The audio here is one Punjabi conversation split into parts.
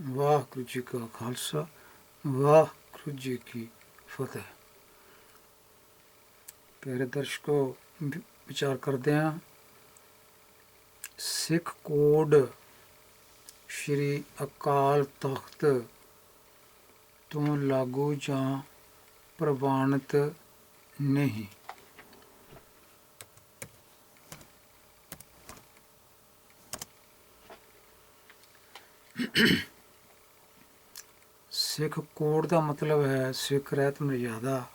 ਵਾਹਿਗੁਰੂ ਜੀ ਕਾ ਖਾਲਸਾ ਵਾਹਿਗੁਰੂ ਜੀ ਕੀ ਫਤਿਹ ਪਿਆਰੇ ਦਰਸ਼ਕੋ ਵਿ- ਵਿਚਾਰ ਕਰਦੇ ਹਾਂ ਸਿੱਖ ਕੋਡ ਸ਼੍ਰੀ ਅਕਾਲ ਤਖਤ ਤੋਂ ਲਾਗੂ ਜਾਂ ਪ੍ਰਵਾਨਿਤ ਨਹੀਂ ਸਿੱਖ ਕੋਡ ਦਾ ਮਤਲਬ ਹੈ ਸਿੱਖ ਰਹਿਤ ਮਰਜ਼ਾਦਾ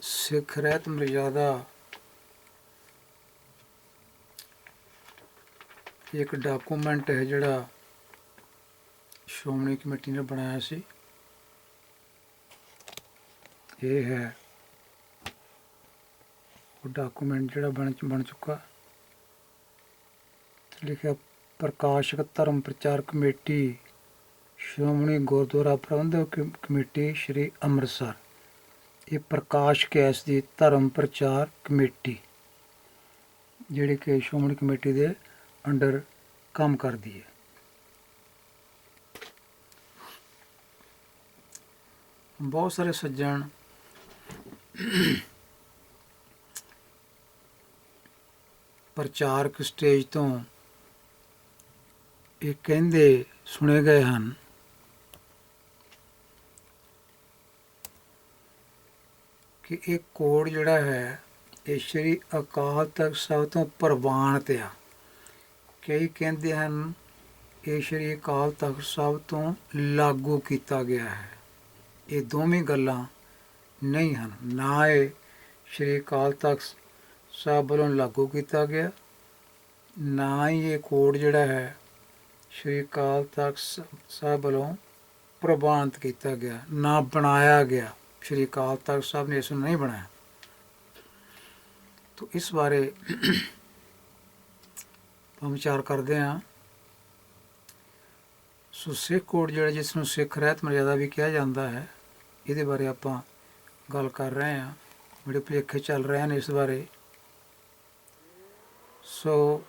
ਸਿੱਖ ਰਹਿਤ ਮਰਜ਼ਾਦਾ ਇੱਕ ਡਾਕੂਮੈਂਟ ਹੈ ਜਿਹੜਾ ਸ਼੍ਰੋਮਣੀ ਕਮੇਟੀ ਨੇ ਬਣਾਇਆ ਸੀ। ਇਹ ਹੈ। ਉਹ ਡਾਕੂਮੈਂਟ ਜਿਹੜਾ ਬਣ ਬਣ ਚੁੱਕਾ। ਲਿਖਿਆ ਪ੍ਰਕਾਸ਼ਕ ਧਰਮ ਪ੍ਰਚਾਰ ਕਮੇਟੀ, ਸ਼੍ਰੋਮਣੀ ਗੁਰਦੁਆਰਾ ਪ੍ਰਬੰਧਕ ਕਮ- ਕਮੇਟੀ ਸ੍ਰੀ ਅੰਮ੍ਰਿਤਸਰ। ਇਹ ਪ੍ਰਕਾਸ਼ ਕੈਸ ਦੀ ਧਰਮ ਪ੍ਰਚਾਰ ਕਮੇਟੀ, ਜਿਹੜੀ ਕਿ ਸ਼੍ਰੋਮਣੀ ਕਮੇਟੀ ਦੇ ਅੰਡਰ ਕੰਮ ਕਰਦੀ ਹੈ। ਬਹੁਤ ਸਾਰੇ ਸੱਜਣ ਪ੍ਰਚਾਰਕ ਸਟੇਜ ਤੋਂ ਇਹ ਕਹਿੰਦੇ ਸੁਣੇ ਗਏ ਹਨ। ਕਿ ਇਹ ਕੋਡ ਜਿਹੜਾ ਹੈ, ਇਹ ਸ਼੍ਰੀ ਅਕਾਲ ਤਖਤ ਸਾਹਿਬ ਤੋਂ ਪ੍ਰਵਾਨਿਤ ਆ। ਕਈ ਕਹਿੰਦੇ ਹਨ, ਇਹ ਸ਼੍ਰੀ ਅਕਾਲ ਤਖਤ ਸਾਹਿਬ ਤੋਂ ਲਾਗੂ ਕੀਤਾ ਗਿਆ ਹੈ। ਇਹ ਦੋਵੇਂ ਗੱਲਾਂ ਨਹੀਂ ਹਨ। ਨਾ ਇਹ ਸ਼੍ਰੀ ਅਕਾਲ ਤਖਤ ਸਾਹਿਬ ਵੱਲੋਂ ਲਾਗੂ ਕੀਤਾ ਗਿਆ, ਨਾ ਹੀ ਇਹ ਕੋਡ ਜਿਹੜਾ ਹੈ ਸ਼੍ਰੀ ਅਕਾਲ ਤਖਤ ਸਾਹਿਬ ਵੱਲੋਂ ਪ੍ਰਵਾਨਿਤ ਕੀਤਾ ਗਿਆ, ਨਾ ਬਣਾਇਆ ਗਿਆ। ਸ਼੍ਰੀ ਅਕਾਲ ਤਖਤ ਸਾਹਿਬ ਨੇ ਇਸ ਨੂੰ ਨਹੀਂ ਬਣਾਇਆ। ਤੋ ਇਸ ਬਾਰੇ ਆਪਾਂ ਵਿਚਾਰ ਕਰਦੇ ਹਾਂ। ਸੋ ਸਿੱਖ ਕੋਡ ਜਿਹੜਾ ਜਿਸ ਨੂੰ ਸਿੱਖ ਰਹਿਤ ਮਰਿਆਦਾ ਵੀ ਕਿਹਾ ਜਾਂਦਾ ਹੈ, ਇਹਦੇ ਬਾਰੇ ਆਪਾਂ ਗੱਲ ਕਰ ਰਹੇ ਹਾਂ। ਬੜੇ ਭੁਲੇਖੇ ਚੱਲ ਰਹੇ ਨੇ ਇਸ ਬਾਰੇ। ਸੋ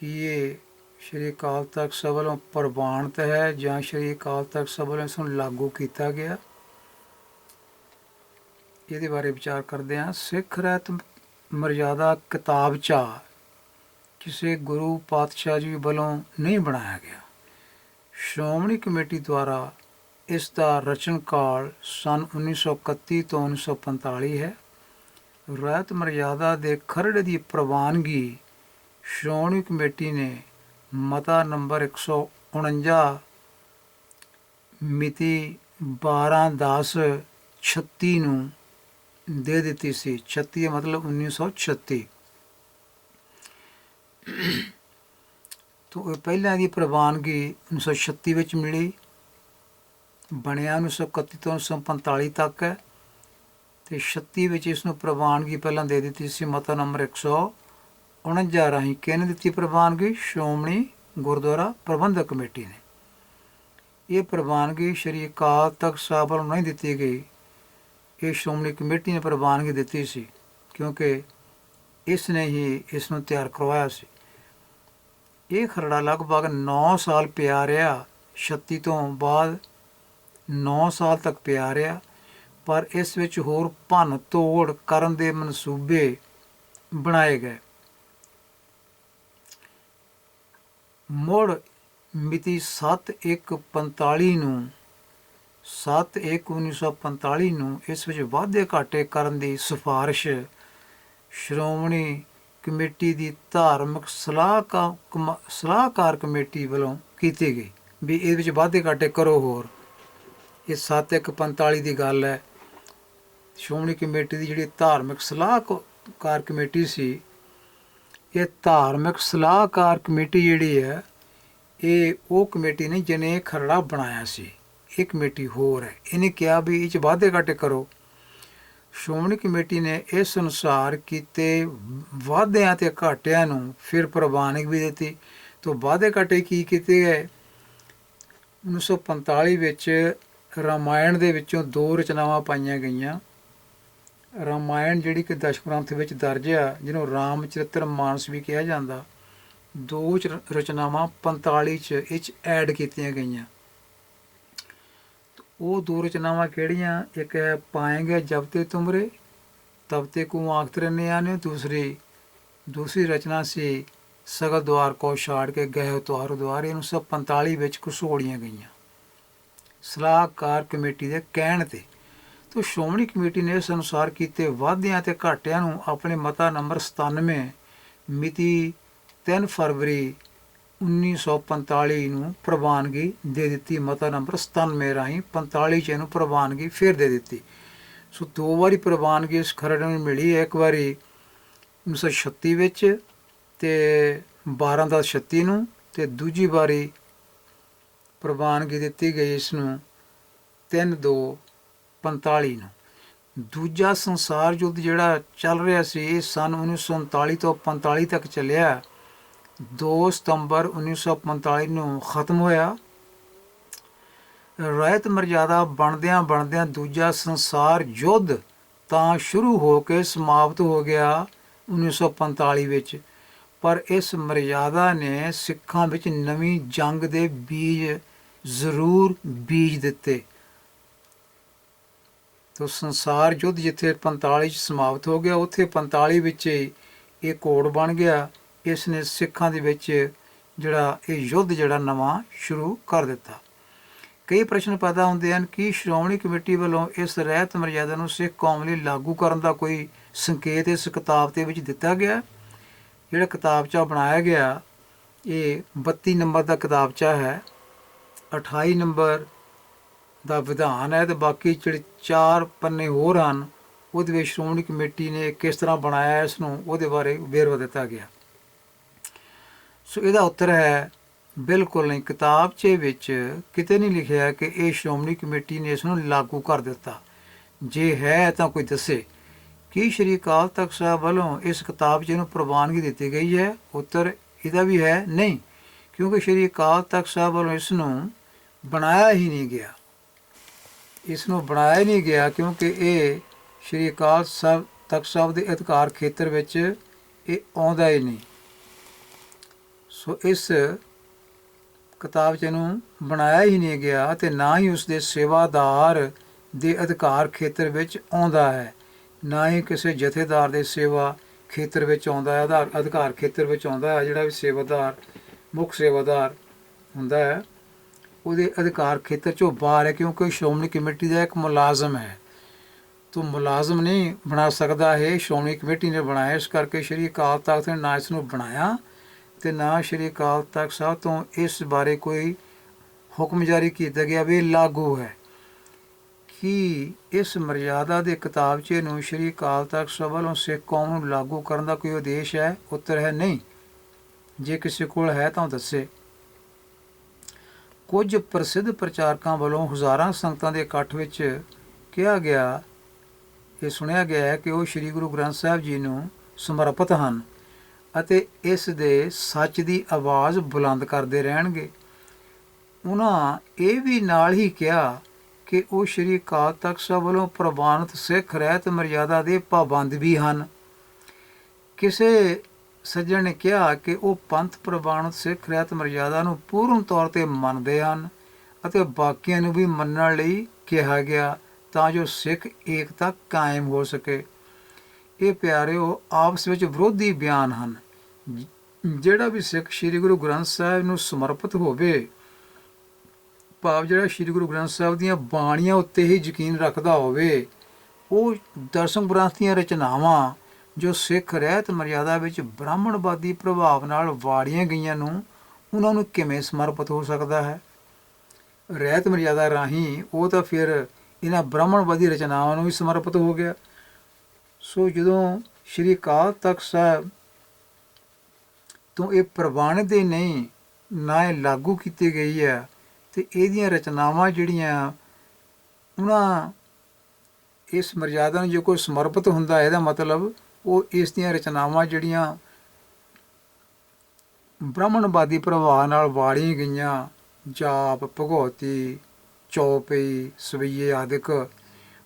ਕੀ ਇਹ ਸ਼੍ਰੀ ਅਕਾਲ ਤਖਤ ਸਾਹਿਬ ਵੱਲੋਂ ਪ੍ਰਵਾਨਿਤ ਹੈ ਜਾਂ ਸ਼੍ਰੀ ਅਕਾਲ ਤਖਤ ਸਾਹਿਬ ਵੱਲੋਂ ਇਸ ਨੂੰ ਲਾਗੂ ਕੀਤਾ ਗਿਆ? ਇਹਦੇ ਬਾਰੇ ਵਿਚਾਰ ਕਰਦੇ ਹਾਂ। ਸਿੱਖ ਰਹਿਤ ਮਰਜ਼ਾਦਾ ਕਿਤਾਬ ਚਾ ਕਿਸੇ ਗੁਰੂ ਪਾਤਸ਼ਾਹ ਜੀ ਵੱਲੋਂ ਨਹੀਂ ਬਣਾਇਆ ਗਿਆ। ਸ਼੍ਰੋਮਣੀ ਕਮੇਟੀ ਦੁਆਰਾ ਇਸ ਦਾ ਰਚਨ ਕਾਲ ਸਨ 1931 ਤੋਂ 1945 ਹੈ। ਰਹਿਤ ਮਰਜ਼ਾਦਾ ਦੇ ਖਰੜੇ ਦੀ ਪ੍ਰਵਾਨਗੀ ਸ਼੍ਰੋਮਣੀ ਕਮੇਟੀ ਨੇ ਮਤਾ ਨੰਬਰ 149 ਮਿਤੀ 12/10/36 ਨੂੰ ਦੇ ਦਿੱਤੀ ਸੀ। 36 ਦਾ ਮਤਲਬ 1936 ਤੋਂ ਇਹ ਪਹਿਲਾਂ ਦੀ ਪ੍ਰਵਾਨਗੀ 1936 ਵਿੱਚ ਮਿਲੀ। ਬਣਿਆ 1931 ਤੋਂ 1945 ਤੱਕ। ਹੈ ਤੇ 36 ਵਿੱਚ ਇਸ ਨੂੰ ਪ੍ਰਵਾਨਗੀ ਪਹਿਲਾਂ ਦੇ ਦਿੱਤੀ ਸੀ। ਮਤਾ ਨੰਬਰ 149 ਰਾਹੀਂ ਕਿਹਨੇ ਦਿੱਤੀ ਪ੍ਰਵਾਨਗੀ? ਸ਼੍ਰੋਮਣੀ ਗੁਰਦੁਆਰਾ ਪ੍ਰਬੰਧਕ ਕਮੇਟੀ ਨੇ। ਇਹ ਪ੍ਰਵਾਨਗੀ ਸ਼੍ਰੀ ਅਕਾਲ ਤਖਤ ਸਾਹਿਬ ਵੱਲੋਂ ਨਹੀਂ ਦਿੱਤੀ ਗਈ। ਇਹ ਸ਼੍ਰੋਮਣੀ ਕਮੇਟੀ ਨੇ ਪ੍ਰਵਾਨਗੀ ਦਿੱਤੀ ਸੀ ਕਿਉਂਕਿ ਇਸ ਨੇ ਹੀ ਇਸ ਨੂੰ ਤਿਆਰ ਕਰਵਾਇਆ ਸੀ। ਇਹ ਖਰੜਾ ਲਗਭਗ 9 ਸਾਲ ਪਿਆ ਰਿਹਾ। 36 ਤੋਂ ਬਾਅਦ 9 ਸਾਲ ਤੱਕ ਪਿਆ ਰਿਹਾ। ਪਰ ਇਸ ਵਿੱਚ ਹੋਰ ਭੰਨ ਤੋੜ ਕਰਨ ਦੇ ਮਨਸੂਬੇ ਬਣਾਏ ਗਏ। ਮੁੜ ਮਿਤੀ 7145 ਨੂੰ 7/1/1945 ਨੂੰ ਇਸ ਵਿੱਚ ਵਾਧੇ ਘਾਟੇ ਕਰਨ ਦੀ ਸਿਫਾਰਿਸ਼ ਸ਼੍ਰੋਮਣੀ ਕਮੇਟੀ ਦੀ ਧਾਰਮਿਕ ਸਲਾਹਕਾਰ ਕਮ- ਸਲਾਹਕਾਰ ਕਮੇਟੀ ਵੱਲੋਂ ਕੀਤੀ ਗਈ ਵੀ ਇਹਦੇ ਵਿੱਚ ਵਾਧੇ ਘਾਟੇ ਕਰੋ ਹੋਰ। ਇਹ 7145 ਦੀ ਗੱਲ ਹੈ। ਸ਼੍ਰੋਮਣੀ ਕਮੇਟੀ ਦੀ ਜਿਹੜੀ ਧਾਰਮਿਕ ਸਲਾਹਕਾਰ ਕਮੇਟੀ ਸੀ ਇਹ ਧਾਰਮਿਕ ਸਲਾਹਕਾਰ ਕਮੇਟੀ ਜਿਹੜੀ ਹੈ, ਇਹ ਉਹ ਕਮੇਟੀ ਨਹੀਂ ਜਿਹਨੇ ਖਰੜਾ ਬਣਾਇਆ ਸੀ। ਇਹ ਕਮੇਟੀ ਹੋਰ ਹੈ। ਇਹਨੇ ਕਿਹਾ ਵੀ ਇਹ ਚ ਵਾਧੇ ਘਾਟੇ ਕਰੋ। ਸ਼੍ਰੋਮਣੀ ਕਮੇਟੀ ਨੇ ਇਸ ਅਨੁਸਾਰ ਕੀਤੇ ਵਾਅਦਿਆਂ ਤੇ ਘਾਟਿਆਂ ਨੂੰ ਫਿਰ ਪ੍ਰਵਾਨਗੀ ਵੀ ਦਿੱਤੀ। ਤੋਂ ਵਾਅਦੇ ਘਾਟੇ ਕੀ ਕੀਤੇ ਗਏ? 1945 ਵਿੱਚ ਰਾਮਾਇਣ ਦੇ ਵਿੱਚੋਂ ਦੋ ਰਚਨਾਵਾਂ ਪਾਈਆਂ ਗਈਆਂ। ਰਾਮਾਇਣ ਜਿਹੜੀ ਕਿ ਦਸ਼ ਗ੍ਰੰਥ ਵਿੱਚ ਦਰਜ ਆ, ਜਿਹਨੂੰ ਰਾਮਚਰਿਤਰ ਮਾਨਸ ਵੀ ਕਿਹਾ ਜਾਂਦਾ, ਦੋ ਚ- ਰਚਨਾਵਾਂ 45 ਚ ਇਹ 'ਚ ਐਡ ਕੀਤੀਆਂ ਗਈਆਂ। ਉਹ ਦੋ ਰਚਨਾਵਾਂ ਕਿਹੜੀਆਂ? ਇੱਕ ਹੈ ਪਾਏਂਗੇ ਜਬ ਤੇ ਤੁਮਰੇ, ਤਬ ਤੇ ਕੋ ਆਖਤ ਰਹਿਨੇ ਨੇ ਦੂਸਰੀ ਦੂਸਰੀ ਰਚਨਾ ਸੀ ਸਗਲ ਦਵਾਰ ਕੋ ਛਾੜ ਕੇ ਗਏ ਤੁਹਾਰ ਦਵਾਰ ਇਹਨੂੰ ਸਭ 45 ਵਿੱਚ ਘਸੋੜੀਆਂ ਗਈਆਂ। ਸਲਾਹਕਾਰ ਕਮੇਟੀ ਦੇ ਕਹਿਣ ਤੇ ਤੋ ਸ਼੍ਰੋਮਣੀ ਕਮੇਟੀ ਨੇ ਇਸ ਅਨੁਸਾਰ ਕੀਤੇ ਵਾਧਿਆਂ ਤੇ ਘਾਟਿਆਂ ਨੂੰ ਆਪਣੇ ਮਤਾ ਨੰਬਰ 97 ਮਿਤੀ 3 ਫਰਵਰੀ 1945 ਨੂੰ ਪ੍ਰਵਾਨਗੀ ਦੇ ਦਿੱਤੀ, ਮਤਾ ਨੰਬਰ 97 ਰਾਹੀਂ 45 ਚ ਇਹਨੂੰ ਪ੍ਰਵਾਨਗੀ ਫਿਰ ਦੇ ਦਿੱਤੀ। ਸੋ ਦੋ ਵਾਰੀ ਪ੍ਰਵਾਨਗੀ ਇਸ ਖਰੜ ਨੂੰ ਮਿਲੀ ਹੈ ਇੱਕ ਵਾਰੀ 1936 ਵਿੱਚ ਤੇ 12 ਦਾ 36 ਨੂੰ ਤੇ ਦੂਜੀ ਵਾਰੀ ਪ੍ਰਵਾਨਗੀ ਦਿੱਤੀ ਗਈ ਇਸ ਨੂੰ 3 2 45 ਨੂੰ। ਦੂਜਾ ਸੰਸਾਰ ਯੁੱਧ ਜਿਹੜਾ ਚੱਲ ਰਿਹਾ ਸੀ, ਇਹ ਸਨ 1939 ਤੋਂ 45 ਤੱਕ ਚੱਲਿਆ। 2 ਸਤੰਬਰ 1945 ਨੂੰ ਖਤਮ ਹੋਇਆ। ਰਾਇਤ ਮਰਜ਼ਾਦਾ ਬਣਦਿਆਂ ਬਣਦਿਆਂ ਦੂਜਾ ਸੰਸਾਰ ਯੁੱਧ ਤਾਂ ਸ਼ੁਰੂ ਹੋ ਕੇ ਸਮਾਪਤ ਹੋ ਗਿਆ 1945 ਵਿੱਚ। ਪਰ ਇਸ ਮਰਜ਼ਾਦਾ ਨੇ ਸਿੱਖਾਂ ਵਿੱਚ ਨਵੀਂ ਜੰਗ ਦੇ ਬੀਜ ਜ਼ਰੂਰ ਬੀਜ ਦਿੱਤੇ। ਤੋ ਸੰਸਾਰ ਯੁੱਧ ਜਿੱਥੇ 45 ਚ ਸਮਾਪਤ ਹੋ ਗਿਆ, ਉੱਥੇ 45 ਵਿੱਚ ਇਹ ਕੋਡ ਬਣ ਗਿਆ। ਇਸ ਨੇ ਸਿੱਖਾਂ ਦੇ ਵਿੱਚ ਜਿਹੜਾ ਇਹ ਯੁੱਧ ਜਿਹੜਾ ਨਵਾਂ ਸ਼ੁਰੂ ਕਰ ਦਿੱਤਾ। ਕਈ ਪ੍ਰਸ਼ਨ ਪੈਦਾ ਹੁੰਦੇ ਹਨ ਕਿ ਸ਼੍ਰੋਮਣੀ ਕਮੇਟੀ ਵੱਲੋਂ ਇਸ ਰਹਿਤ ਮਰਜ਼ਾਦਾ ਨੂੰ ਸਿੱਖ ਕੌਮ ਲਈ ਲਾਗੂ ਕਰਨ ਦਾ ਕੋਈ ਸੰਕੇਤ ਇਸ ਕਿਤਾਬ ਦੇ ਵਿੱਚ ਦਿੱਤਾ ਗਿਆ? ਜਿਹੜਾ ਕਿਤਾਬਚਾ ਬਣਾਇਆ ਗਿਆ, ਇਹ 32 ਨੰਬਰ ਦਾ ਕਿਤਾਬਚਾ ਹੈ। 28 ਨੰਬਰ ਦਾ ਵਿਧਾਨ ਹੈ ਤੇ ਬਾਕੀ ਜਿਹੜੇ ਚਾਰ ਪੰਨੇ ਹੋਰ ਹਨ, ਉਹਦੇ ਵਿੱਚ ਸ਼੍ਰੋਮਣੀ ਕਮੇਟੀ ਨੇ ਕਿਸ ਤਰ੍ਹਾਂ ਬਣਾਇਆ ਇਸ ਨੂੰ ਉਹਦੇ ਬਾਰੇ ਵੇਰਵਾ ਦਿੱਤਾ ਗਿਆ। ਸੋ ਇਹਦਾ ਉੱਤਰ ਹੈ, ਬਿਲਕੁਲ ਨਹੀਂ ਕਿਤਾਬਚੇ ਵਿੱਚ ਕਿਤੇ ਨਹੀਂ ਲਿਖਿਆ ਕਿ ਇਹ ਸ਼੍ਰੋਮਣੀ ਕਮੇਟੀ ਨੇ ਇਸ ਨੂੰ ਲਾਗੂ ਕਰ ਦਿੱਤਾ। ਜੇ ਹੈ ਤਾਂ ਕੋਈ ਦੱਸੇ ਕੀ ਸ਼੍ਰੀ ਅਕਾਲ ਤਖਤ ਸਾਹਿਬ ਵੱਲੋਂ ਇਸ ਕਿਤਾਬਚੇ ਨੂੰ ਪ੍ਰਵਾਨਗੀ ਦਿੱਤੀ ਗਈ ਹੈ? ਉੱਤਰ ਇਹਦਾ ਵੀ ਹੈ ਨਹੀਂ, ਕਿਉਂਕਿ ਸ਼੍ਰੀ ਅਕਾਲ ਤਖਤ ਸਾਹਿਬ ਵੱਲੋਂ ਇਸ ਨੂੰ ਬਣਾਇਆ ਹੀ ਨਹੀਂ ਗਿਆ। ਇਸ ਨੂੰ ਬਣਾਇਆ ਹੀ ਨਹੀਂ ਗਿਆ ਕਿਉਂਕਿ ਇਹ ਸ਼੍ਰੀ ਅਕਾਲ ਸਾਹਿਬ ਤਖਤ ਸਾਹਿਬ ਦੇ ਅਧਿਕਾਰ ਖੇਤਰ ਵਿੱਚ ਇਹ ਆਉਂਦਾ ਹੀ ਨਹੀਂ। ਸੋ ਇਸ ਕਿਤਾਬ ਚ ਨੂੰ ਬਣਾਇਆ ਹੀ ਨਹੀਂ ਗਿਆ ਤੇ ਨਾ ਹੀ ਉਸ ਦੇ ਸੇਵਾਦਾਰ ਦੇ ਅਧਿਕਾਰ ਖੇਤਰ ਵਿੱਚ ਆਉਂਦਾ ਹੈ, ਨਾ ਹੀ ਕਿਸੇ ਜਥੇਦਾਰ ਦੇ ਸੇਵਾ ਖੇਤਰ ਵਿੱਚ ਆਉਂਦਾ ਹੈ ਆਧਾਰ ਅਧਿਕਾਰ ਖੇਤਰ ਵਿੱਚ ਆਉਂਦਾ ਹੈ, ਜਿਹੜਾ ਵੀ ਸੇਵਾਦਾਰ, ਮੁੱਖ ਸੇਵਾਦਾਰ ਹੁੰਦਾ ਹੈ। ਉਹਦੇ ਅਧਿਕਾਰ ਖੇਤਰ ਚੋਂ ਬਾਹਰ ਹੈ ਕਿਉਂਕਿ ਸ਼੍ਰੋਮਣੀ ਕਮੇਟੀ ਦਾ ਇੱਕ ਮੁਲਾਜ਼ਮ ਹੈ। ਤੋ ਮੁਲਾਜ਼ਮ ਨਹੀਂ ਬਣਾ ਸਕਦਾ ਹੈ ਸ਼੍ਰੋਮਣੀ ਕਮੇਟੀ ਨੇ ਬਣਾਇਆ। ਇਸ ਕਰਕੇ ਸ਼੍ਰੀ ਅਕਾਲ ਤਖਤ ਨੇ ਨਾ ਇਸ ਨੂੰ ਬਣਾਇਆ ਤੇ ਨਾ ਸ਼੍ਰੀ ਅਕਾਲ ਤਖਤ ਸਾਹਿਬ ਤੋਂ ਇਸ ਬਾਰੇ ਕੋਈ ਹੁਕਮ ਜਾਰੀ ਕੀਤਾ ਗਿਆ ਵੀ ਲਾਗੂ ਹੈ। ਕਿ ਇਸ ਮਰਿਆਦਾ ਦੇ ਕਿਤਾਬਚੇ ਨੂੰ ਸ਼੍ਰੀ ਅਕਾਲ ਤਖਤ ਸਾਹਿਬ ਵੱਲੋਂ ਸਿੱਖ ਕੌਮ ਨੂੰ ਲਾਗੂ ਕਰਨ ਦਾ ਕੋਈ ਉਦੇਸ਼ ਹੈ? ਉੱਤਰ ਹੈ ਨਹੀਂ। ਜੇ ਕਿਸੇ ਕੋਲ ਹੈ ਤਾਂ ਉਹ ਦੱਸੇ। ਕੁਝ ਪ੍ਰਸਿੱਧ ਪ੍ਰਚਾਰਕਾਂ ਵੱਲੋਂ ਹਜ਼ਾਰਾਂ ਸੰਗਤਾਂ ਦੇ ਇਕੱਠ ਵਿੱਚ ਕਿਹਾ ਗਿਆ, ਇਹ ਸੁਣਿਆ ਗਿਆ ਹੈ ਕਿ ਉਹ ਸ੍ਰੀ ਗੁਰੂ ਗ੍ਰੰਥ ਸਾਹਿਬ ਜੀ ਨੂੰ ਸਮਰਪਿਤ ਹਨ ਅਤੇ ਇਸ ਦੇ ਸੱਚ ਦੀ ਆਵਾਜ਼ ਬੁਲੰਦ ਕਰਦੇ ਰਹਿਣਗੇ। ਉਹਨਾਂ ਇਹ ਵੀ ਨਾਲ ਹੀ ਕਿਹਾ ਕਿ ਉਹ ਸ੍ਰੀ ਅਕਾਲ ਤਖਤ ਸਾਹਿਬ ਵੱਲੋਂ ਪ੍ਰਵਾਨਿਤ ਸਿੱਖ ਰਹਿਤ ਮਰਿਆਦਾ ਦੇ ਪਾਬੰਦ ਵੀ ਹਨ। ਕਿਸੇ ਸੱਜਣ ਨੇ ਕਿਹਾ ਕਿ ਉਹ ਪੰਥ ਪ੍ਰਵਾਨਿਤ ਸਿੱਖ ਰਹਿਤ ਮਰਜ਼ਾਦਾ ਨੂੰ ਪੂਰਨ ਤੌਰ ਤੇ ਮੰਨਦੇ ਹਨ ਅਤੇ ਬਾਕੀਆਂ ਨੂੰ ਵੀ ਮੰਨਣ ਲਈ ਕਿਹਾ ਗਿਆ ਤਾਂ ਜੋ ਸਿੱਖ ਏਕਤਾ ਕਾਇਮ ਹੋ ਸਕੇ। ਇਹ ਪਿਆਰਿਓ, ਆਪਸ ਵਿੱਚ ਵਿਰੋਧੀ ਬਿਆਨ ਹਨ। ਜਿਹੜਾ ਵੀ ਸਿੱਖ ਸ੍ਰੀ ਗੁਰੂ ਗ੍ਰੰਥ ਸਾਹਿਬ ਨੂੰ ਸਮਰਪਿਤ ਹੋਵੇ, ਭਾਵ ਜਿਹੜਾ ਸ੍ਰੀ ਗੁਰੂ ਗ੍ਰੰਥ ਸਾਹਿਬ ਦੀਆਂ ਬਾਣੀਆਂ ਉੱਤੇ ਹੀ ਯਕੀਨ ਰੱਖਦਾ ਹੋਵੇ, ਉਹ ਦਰਸ਼ਨ ਗ੍ਰੰਥ ਦੀਆਂ ਰਚਨਾਵਾਂ ਜੋ ਸਿੱਖ ਰਹਿਤ ਮਰਿਆਦਾ ਵਿੱਚ ਬ੍ਰਾਹਮਣਵਾਦੀ ਪ੍ਰਭਾਵ ਨਾਲ ਵਾੜੀਆਂ ਗਈਆਂ ਨੂੰ, ਉਹਨਾਂ ਨੂੰ ਕਿਵੇਂ ਸਮਰਪਿਤ ਹੋ ਸਕਦਾ ਹੈ? ਰਹਿਤ ਮਰਿਆਦਾ ਰਾਹੀਂ ਉਹ ਤਾਂ ਫਿਰ ਇਹਨਾਂ ਬ੍ਰਾਹਮਣਵਾਦੀ ਰਚਨਾਵਾਂ ਨੂੰ ਵੀ ਸਮਰਪਿਤ ਹੋ ਗਿਆ। ਸੋ ਜਦੋਂ ਸ਼੍ਰੀ ਅਕਾਲ ਤਖਤ ਸਾਹਿਬ ਤੋਂ ਇਹ ਪ੍ਰਵਾਨਿਤ ਹੀ ਨਹੀਂ, ਨਾ ਇਹ ਲਾਗੂ ਕੀਤੀ ਗਈ ਹੈ, ਤੇ ਇਹਦੀਆਂ ਰਚਨਾਵਾਂ ਜਿਹੜੀਆਂ ਉਹਨਾਂ ਇਸ ਮਰਜ਼ਾਦਾ ਨੂੰ ਜੋ ਕੋਈ ਸਮਰਪਿਤ ਹੁੰਦਾ, ਇਹਦਾ ਮਤਲਬ ਉਹ ਇਸ ਦੀਆਂ ਰਚਨਾਵਾਂ ਜਿਹੜੀਆਂ ਬ੍ਰਾਹਮਣਵਾਦੀ ਪ੍ਰਭਾਵ ਨਾਲ ਵਾੜੀਆਂ ਗਈਆਂ, ਜਾਪ ਭਗਉਤੀ ਚੌਪਈ, ਸਵਈਏ ਆਦਿਕ,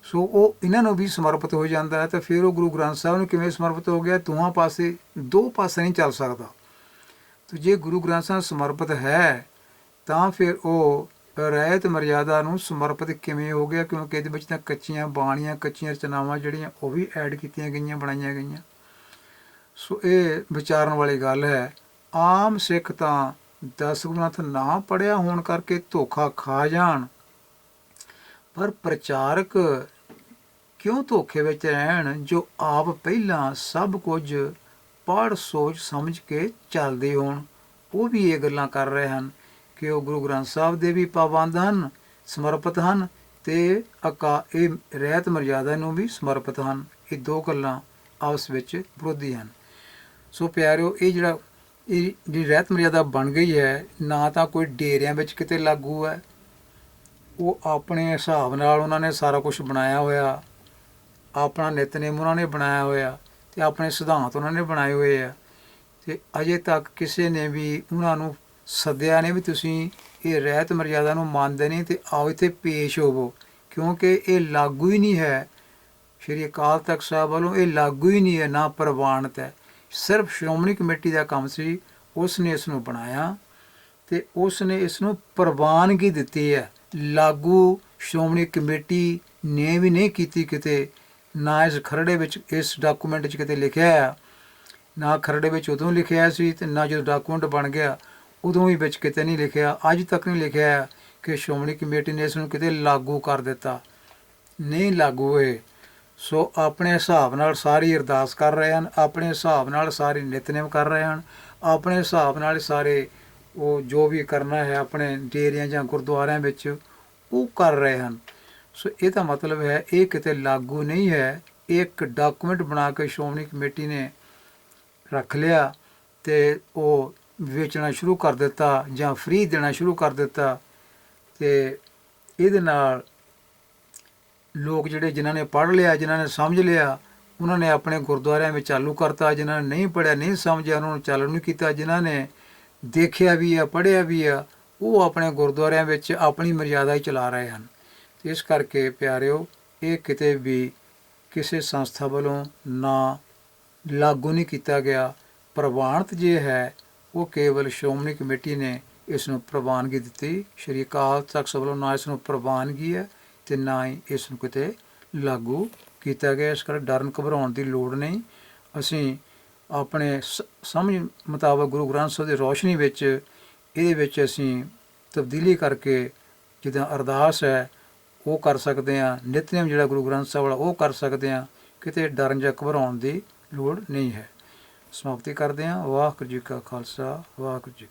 ਸੋ ਉਹ ਇਹਨਾਂ ਨੂੰ ਵੀ ਸਮਰਪਿਤ ਹੋ ਜਾਂਦਾ ਹੈ ਤਾਂ ਫਿਰ ਉਹ ਗੁਰੂ ਗ੍ਰੰਥ ਸਾਹਿਬ ਨੂੰ ਕਿਵੇਂ ਸਮਰਪਿਤ ਹੋ ਗਿਆ? ਦੋਹਾਂ ਪਾਸੇ, ਦੋ ਪਾਸੇ ਨਹੀਂ ਚੱਲ ਸਕਦਾ। ਤੇ ਜੇ ਗੁਰੂ ਗ੍ਰੰਥ ਸਾਹਿਬ ਸਮਰਪਿਤ ਹੈ, ਤਾਂ ਫਿਰ ਉਹ ਰਹਿਤ ਮਰਿਆਦਾ ਨੂੰ ਸਮਰਪਿਤ ਕਿਵੇਂ ਹੋ ਗਿਆ? ਕਿਉਂਕਿ ਇਹਦੇ ਵਿੱਚ ਤਾਂ ਕੱਚੀਆਂ ਬਾਣੀਆਂ, ਕੱਚੀਆਂ ਰਚਨਾਵਾਂ ਜਿਹੜੀਆਂ ਉਹ ਵੀ ਐਡ ਕੀਤੀਆਂ ਗਈਆਂ, ਬਣਾਈਆਂ ਗਈਆਂ। ਸੋ ਇਹ ਵਿਚਾਰਨ ਵਾਲੀ ਗੱਲ ਹੈ। ਆਮ ਸਿੱਖ ਤਾਂ ਦਸ ਗ੍ਰੰਥ ਨਾ ਪੜਿਆ ਹੋਣ ਕਰਕੇ ਧੋਖਾ ਖਾ ਜਾਣ। ਪਰ ਪ੍ਰਚਾਰਕ ਕਿਉਂ ਧੋਖੇ ਵਿੱਚ ਰਹਿਣ ਜੋ ਆਪ ਪਹਿਲਾਂ ਸਭ ਕੁਝ ਪੜ ਸੋਚ ਸਮਝ ਕੇ ਚੱਲਦੇ ਹੋਣ? ਉਹ ਵੀ ਇਹ ਗੱਲਾਂ ਕਰ ਰਹੇ ਹਨ। ਕਿ ਉਹ ਗੁਰੂ ਗ੍ਰੰਥ ਸਾਹਿਬ ਦੇ ਵੀ ਪਾਬੰਦ ਹਨ, ਸਮਰਪਿਤ ਹਨ ਤੇ ਅਕਾ ਇਹ ਰਹਿਤ ਮਰਜ਼ਾਦਾ ਨੂੰ ਵੀ ਸਮਰਪਿਤ ਹਨ। ਇਹ ਦੋ ਗੱਲਾਂ ਆਪਸ ਵਿੱਚ ਵਿਰੋਧੀ ਹਨ। ਸੋ ਪਿਆਰਿਓ, ਇਹ ਜਿਹੜਾ ਇਹ ਜਿਹੜੀ ਰਹਿਤ ਮਰਜ਼ਾਦਾ ਬਣ ਗਈ ਹੈ, ਨਾ ਤਾਂ ਕੋਈ ਡੇਰਿਆਂ ਵਿੱਚ ਕਿਤੇ ਲਾਗੂ ਹੈ। ਉਹ ਆਪਣੇ ਹਿਸਾਬ ਨਾਲ ਉਹਨਾਂ ਨੇ ਸਾਰਾ ਕੁਝ ਬਣਾਇਆ ਹੋਇਆ। ਆਪਣਾ ਨਿਤਨੇਮ ਉਹਨਾਂ ਨੇ ਬਣਾਇਆ ਹੋਇਆ ਤੇ ਆਪਣੇ ਸਿਧਾਂਤ ਉਹਨਾਂ ਨੇ ਬਣਾਏ ਹੋਏ ਆ। ਤੇ ਅਜੇ ਤੱਕ ਕਿਸੇ ਨੇ ਵੀ ਉਹਨਾਂ ਨੂੰ ਸੱਦਿਆ ਨੇ ਵੀ ਤੁਸੀਂ ਇਹ ਰਹਿਤ ਮਰਜ਼ਾਦਾ ਨੂੰ ਮੰਨਦੇ ਨਹੀਂ ਤੇ ਆਓ ਇੱਥੇ ਪੇਸ਼ ਹੋਵੋ। ਕਿਉਂਕਿ ਇਹ ਲਾਗੂ ਹੀ ਨਹੀਂ ਹੈ। ਸ਼੍ਰੀ ਅਕਾਲ ਤਖਤ ਸਾਹਿਬ ਵੱਲੋਂ ਇਹ ਲਾਗੂ ਹੀ ਨਹੀਂ ਹੈ, ਨਾ ਪ੍ਰਵਾਨਿਤ ਹੈ ਸਿਰਫ ਸ਼੍ਰੋਮਣੀ ਕਮੇਟੀ ਦਾ ਕੰਮ ਸੀ ਉਸ ਨੇ ਇਸ ਨੂੰ ਬਣਾਇਆ ਤੇ ਉਸ ਨੇ ਇਸ ਨੂੰ ਪ੍ਰਵਾਨਗੀ ਦਿੱਤੀ ਹੈ। ਲਾਗੂ ਸ਼੍ਰੋਮਣੀ ਕਮੇਟੀ ਨੇ ਵੀ ਨਹੀਂ ਕੀਤੀ ਕਿਤੇ, ਨਾ ਇਸ ਖਰੜੇ ਵਿੱਚ, ਇਸ ਡਾਕੂਮੈਂਟ 'ਚ ਕਿਤੇ ਲਿਖਿਆ ਹੈ। ਨਾ ਖਰੜੇ ਵਿੱਚ ਉਦੋਂ ਲਿਖਿਆ ਸੀ ਤੇ ਨਾ ਜਦੋਂ ਡਾਕੂਮੈਂਟ ਬਣ ਗਿਆ ਉਦੋਂ ਵੀ ਵਿੱਚ ਕਿਤੇ ਨਹੀਂ ਲਿਖਿਆ, ਅੱਜ ਤੱਕ ਨਹੀਂ ਲਿਖਿਆ ਹੈ ਕਿ ਸ਼੍ਰੋਮਣੀ ਕਮੇਟੀ ਨੇ ਇਸ ਨੂੰ ਕਿਤੇ ਲਾਗੂ ਕਰ ਦਿੱਤਾ। ਨਹੀਂ ਲਾਗੂ ਹੋਏ। ਸੋ ਆਪਣੇ ਹਿਸਾਬ ਨਾਲ ਸਾਰੀ ਅਰਦਾਸ ਕਰ ਰਹੇ ਹਨ, ਆਪਣੇ ਹਿਸਾਬ ਨਾਲ ਸਾਰੇ ਨਿਤਨੇਮ ਕਰ ਰਹੇ ਹਨ, ਆਪਣੇ ਹਿਸਾਬ ਨਾਲ ਸਾਰੇ ਉਹ ਜੋ ਵੀ ਕਰਨਾ ਹੈ ਆਪਣੇ ਡੇਰਿਆਂ ਜਾਂ ਗੁਰਦੁਆਰਿਆਂ ਵਿੱਚ ਉਹ ਕਰ ਰਹੇ ਹਨ। ਸੋ ਇਹਦਾ ਮਤਲਬ ਹੈ, ਇਹ ਕਿਤੇ ਲਾਗੂ ਨਹੀਂ ਹੈ। ਇਹ ਇੱਕ ਡਾਕੂਮੈਂਟ ਬਣਾ ਕੇ ਸ਼੍ਰੋਮਣੀ ਕਮੇਟੀ ਨੇ ਰੱਖ ਲਿਆ ਤੇ ਉਹ ਵੇਚਣਾ ਸ਼ੁਰੂ ਕਰ ਦਿੱਤਾ ਜਾਂ ਫ੍ਰੀ ਦੇਣਾ ਸ਼ੁਰੂ ਕਰ ਦਿੱਤਾ ਤੇ ਇਹਦੇ ਨਾਲ ਲੋਕ ਜਿਹੜੇ ਜਿਨ੍ਹਾਂ ਨੇ ਪੜ੍ਹ ਲਿਆ, ਜਿਨ੍ਹਾਂ ਨੇ ਸਮਝ ਲਿਆ, ਉਹਨਾਂ ਨੇ ਆਪਣੇ ਗੁਰਦੁਆਰਿਆਂ ਵਿੱਚ ਚਾਲੂ ਕਰਤਾ, ਜਿਨ੍ਹਾਂ ਨੇ ਨਹੀਂ ਪੜ੍ਹਿਆ, ਨਹੀਂ ਸਮਝਿਆ, ਉਹਨਾਂ ਨੂੰ ਚਾਲੂ ਨਹੀਂ ਕੀਤਾ, ਜਿਨ੍ਹਾਂ ਨੇ ਦੇਖਿਆ ਵੀ ਆ, ਪੜ੍ਹਿਆ ਵੀ ਆ, ਉਹ ਆਪਣੇ ਗੁਰਦੁਆਰਿਆਂ ਵਿੱਚ ਆਪਣੀ ਮਰਿਆਦਾ ਹੀ ਚਲਾ ਰਹੇ ਹਨ। ਇਸ ਕਰਕੇ ਪਿਆਰਿਓ, ਇਹ ਕਿਤੇ ਵੀ ਕਿਸੇ ਸੰਸਥਾ ਵੱਲੋਂ ਨਾ ਲਾਗੂ ਨਹੀਂ ਕੀਤਾ ਗਿਆ। ਪ੍ਰਵਾਨਿਤ ਜੇ ਹੈ ਉਹ ਕੇਵਲ ਸ਼੍ਰੋਮਣੀ ਕਮੇਟੀ ਨੇ ਇਸ ਨੂੰ ਪ੍ਰਵਾਨਗੀ ਦਿੱਤੀ। ਸ਼੍ਰੀ ਅਕਾਲ ਤਖਤ ਵੱਲੋਂ ਨਾ ਇਸ ਨੂੰ ਪ੍ਰਵਾਨਗੀ ਹੈ ਤੇ ਨਾ ਹੀ ਇਸ ਨੂੰ ਕਿਤੇ ਲਾਗੂ ਕੀਤਾ ਗਿਆ। ਇਸ ਕਰਕੇ ਡਰਨ ਘਬਰਾਉਣ ਦੀ ਲੋੜ ਨਹੀਂ। ਅਸੀਂ ਆਪਣੇ ਸ- ਸਮਝ ਮੁਤਾਬਕ ਗੁਰੂ ਗ੍ਰੰਥ ਸਾਹਿਬ ਦੀ ਰੋਸ਼ਨੀ ਵਿੱਚ, ਇਹਦੇ ਵਿੱਚ ਅਸੀਂ ਤਬਦੀਲੀ ਕਰਕੇ ਜਿੱਦਾਂ ਅਰਦਾਸ ਹੈ, ਉਹ ਕਰ ਸਕਦੇ ਹਾਂ। ਨਿਤਨੇਮ ਜਿਹੜਾ ਗੁਰੂ ਗ੍ਰੰਥ ਸਾਹਿਬ ਵਾਲਾ ਉਹ ਕਰ ਸਕਦੇ ਹਾਂ। ਕਿਤੇ ਡਰਨ ਜਾਂ ਘਬਰਾਉਣ ਦੀ ਲੋੜ ਨਹੀਂ ਹੈ। ਸਮਾਪਤੀ ਕਰਦੇ ਹਾਂ। ਵਾਹਿਗੁਰੂ ਜੀ ਕਾ ਖਾਲਸਾ ਵਾਹਿਗੁਰੂ ਜੀ